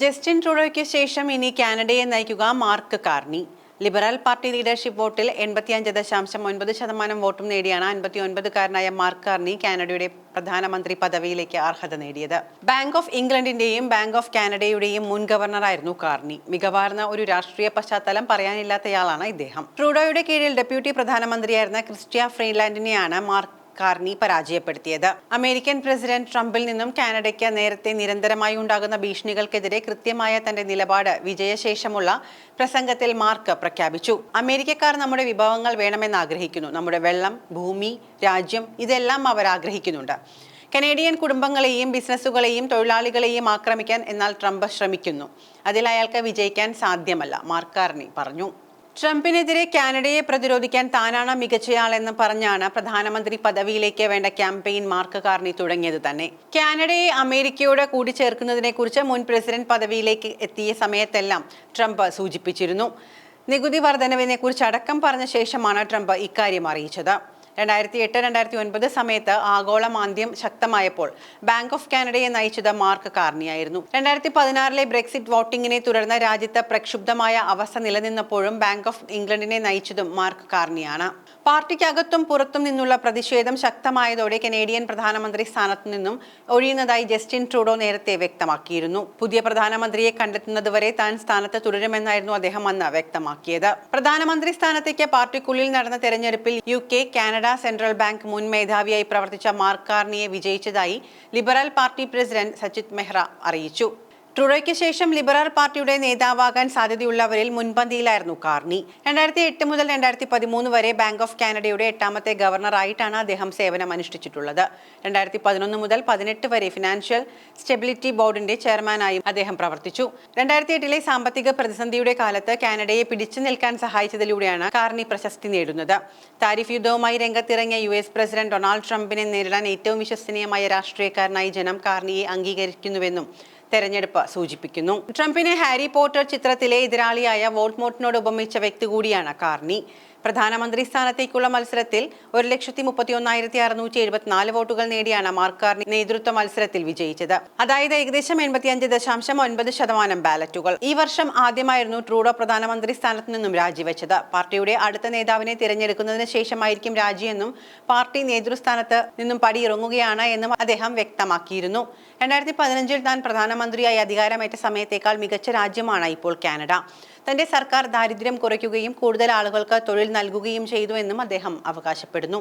Justin ട്രൂഡോയ്ക്ക് ശേഷം ഇനി കാനഡയെ നയിക്കുക Mark Carney. Liberal Party leadership വോട്ടിൽ എൺപത്തിയഞ്ച് ദശാംശം ഒൻപത് ശതമാനം വോട്ടും നേടിയാണ് അൻപത്തി ഒൻപതുകാരനായ മാർക്ക് കാർണി കാനഡയുടെ പ്രധാനമന്ത്രി പദവിയിലേക്ക് അർഹത നേടിയത്. ബാങ്ക് ഓഫ് ഇംഗ്ലണ്ടിന്റെയും ബാങ്ക് ഓഫ് കാനഡയുടെയും മുൻ ഗവർണറായിരുന്നു കാർണി. മികവാർന്ന ഒരു രാഷ്ട്രീയ പശ്ചാത്തലം പറയാനില്ലാത്തയാളാണ് ഇദ്ദേഹം. ട്രൂഡോയുടെ കീഴിൽ ഡെപ്യൂട്ടി പ്രധാനമന്ത്രിയായിരുന്ന ക്രിസ്റ്റിയ ഫ്രീലാൻഡിനെയാണ് മാർക്ക് കാർണി പരാജയപ്പെടുത്തിയത്. അമേരിക്കൻ പ്രസിഡന്റ് ട്രംപിൽ നിന്നും കാനഡയ്ക്ക് നേരത്തെ നിരന്തരമായി ഉണ്ടാകുന്ന ഭീഷണികൾക്കെതിരെ കൃത്യമായ തന്റെ നിലപാട് വിജയശേഷമുള്ള പ്രസംഗത്തിൽ മാർക്ക് പ്രഖ്യാപിച്ചു. അമേരിക്കക്കാർ നമ്മുടെ വിഭവങ്ങൾ വേണമെന്ന് ആഗ്രഹിക്കുന്നു. നമ്മുടെ വെള്ളം ഭൂമി രാജ്യം ഇതെല്ലാം അവർ ആഗ്രഹിക്കുന്നുണ്ട്. കനേഡിയൻ കുടുംബങ്ങളെയും ബിസിനസ്സുകളെയും തൊഴിലാളികളെയും ആക്രമിക്കാൻ എന്നാൽ ട്രംപ് ശ്രമിക്കുന്നു. അതിൽ അയാൾക്ക് വിജയിക്കാൻ സാധ്യമല്ല മാർക്കാർണി പറഞ്ഞു. ട്രംപിനെതിരെ കാനഡയെ പ്രതിരോധിക്കാൻ താനാണ് മികച്ചയാളെന്ന് പറഞ്ഞാണ് പ്രധാനമന്ത്രി പദവിയിലേക്ക് വേണ്ട ക്യാമ്പയിൻ മാർക്ക് കാർണി തുടങ്ങിയത് തന്നെ. കാനഡയെ അമേരിക്കയോട് കൂടിച്ചേർക്കുന്നതിനെ കുറിച്ച് മുൻ പ്രസിഡന്റ് പദവിയിലേക്ക് എത്തിയ സമയത്തെല്ലാം ട്രംപ് സൂചിപ്പിച്ചിരുന്നു. നികുതി വർധനവിനെ കുറിച്ച് അടക്കം പറഞ്ഞ ശേഷമാണ് ട്രംപ് ഇക്കാര്യം അറിയിച്ചത്. രണ്ടായിരത്തി എട്ട് രണ്ടായിരത്തി ഒൻപത് സമയത്ത് ആഗോള മാന്ദ്യം ശക്തമായപ്പോൾ ബാങ്ക് ഓഫ് കാനഡയെ നയിച്ചത് മാർക്ക് കാർണിയായിരുന്നു. രണ്ടായിരത്തി പതിനാറിലെ ബ്രെക്സിറ്റ് വോട്ടിംഗിനെ തുടർന്ന് രാജ്യത്ത് പ്രക്ഷുബ്ധമായ അവസ്ഥ നിലനിന്നപ്പോഴും ബാങ്ക് ഓഫ് ഇംഗ്ലണ്ടിനെ നയിച്ചതും മാർക്ക് കാർണിയാണ്. പാർട്ടിക്കകത്തും പുറത്തും നിന്നുള്ള പ്രതിഷേധം ശക്തമായതോടെ കനേഡിയൻ പ്രധാനമന്ത്രി സ്ഥാനത്തു നിന്നും ഒഴിയുന്നതായി ജസ്റ്റിൻ ട്രൂഡോ നേരത്തെ വ്യക്തമാക്കിയിരുന്നു. പുതിയ പ്രധാനമന്ത്രിയെ കണ്ടെത്തുന്നതുവരെ താൻ സ്ഥാനത്ത് തുടരുമെന്നായിരുന്നു അദ്ദേഹം അന്ന് വ്യക്തമാക്കിയത്. പ്രധാനമന്ത്രി സ്ഥാനത്തേക്ക് പാർട്ടിക്കുള്ളിൽ നടന്ന തെരഞ്ഞെടുപ്പിൽ U K Canada central bank മുൻ മേധാവിയായി പ്രവർത്തിച്ച മാർക്കാർണിയെ വിജയിച്ചതായി Liberal Party president Sachit Mehra അറിയിച്ചു. ട്രൂഡോയ്ക്ക് ശേഷം ലിബറൽ പാർട്ടിയുടെ നേതാവാകാൻ സാധ്യതയുള്ളവരിൽ മുൻപന്തിയിലായിരുന്നു കാർണി. രണ്ടായിരത്തി എട്ട് മുതൽ രണ്ടായിരത്തി പതിമൂന്ന് വരെ ബാങ്ക് ഓഫ് കാനഡയുടെ എട്ടാമത്തെ ഗവർണറായിട്ടാണ് അദ്ദേഹം സേവനം അനുഷ്ഠിച്ചിട്ടുള്ളത്. രണ്ടായിരത്തി പതിനൊന്ന് മുതൽ പതിനെട്ട് വരെ ഫിനാൻഷ്യൽ സ്റ്റെബിലിറ്റി ബോർഡിന്റെ ചെയർമാനായും അദ്ദേഹം പ്രവർത്തിച്ചു. രണ്ടായിരത്തി എട്ടിലെ സാമ്പത്തിക പ്രതിസന്ധിയുടെ കാലത്ത് കാനഡയെ പിടിച്ചു നിൽക്കാൻ സഹായിച്ചതിലൂടെയാണ് കാർണി പ്രശസ്തി നേടുന്നത്. താരിഫ് യുദ്ധവുമായി രംഗത്തിറങ്ങിയ യു എസ് പ്രസിഡന്റ് ഡൊണാൾഡ് ട്രംപിനെ നേരിടാൻ ഏറ്റവും വിശ്വസനീയമായ രാഷ്ട്രീയക്കാരനായി ജനം കാർണിയെ അംഗീകരിക്കുന്നുവെന്നും തെരഞ്ഞെടുപ്പ് സൂചിപ്പിക്കുന്നു. ട്രംപിനെ ഹാരി പോട്ടർ ചിത്രത്തിലെ എതിരാളിയായ വോൾട്ട്മോട്ടിനോട് ഉപമിച്ച വ്യക്തി കൂടിയാണ് കാർണി. പ്രധാനമന്ത്രി സ്ഥാനത്തേക്കുള്ള മത്സരത്തിൽ ഒരു ലക്ഷത്തി മുപ്പത്തി ഒന്നായിരത്തി അറുന്നൂറ്റി എഴുപത്തിനാല് വോട്ടുകൾ നേടിയാണ് മാർക്കാർ നേതൃത്വ മത്സരത്തിൽ വിജയിച്ചത്. അതായത് ഏകദേശം എൺപത്തിയഞ്ച് ദശാംശം ഒൻപത് ശതമാനം ബാലറ്റുകൾ. ഈ വർഷം ആദ്യമായിരുന്നു ട്രൂഡോ പ്രധാനമന്ത്രി സ്ഥാനത്ത് നിന്നും രാജിവെച്ചത്. പാർട്ടിയുടെ അടുത്ത നേതാവിനെ തിരഞ്ഞെടുക്കുന്നതിന് ശേഷമായിരിക്കും രാജിയെന്നും പാർട്ടി നേതൃസ്ഥാനത്ത് നിന്നും പടിയിറങ്ങുകയാണ് എന്നും അദ്ദേഹം വ്യക്തമാക്കിയിരുന്നു. രണ്ടായിരത്തി പതിനഞ്ചിൽ താൻ പ്രധാനമന്ത്രിയായി അധികാരമേറ്റ സമയത്തേക്കാൾ മികച്ച രാജ്യമാണ് ഇപ്പോൾ കാനഡ. തന്റെ സർക്കാർ ദാരിദ്ര്യം കുറയ്ക്കുകയും കൂടുതൽ ആളുകൾക്ക് തൊഴിൽ നൽകുകയും ചെയ്തു എന്നും അദ്ദേഹം അവകാശപ്പെടുന്നു.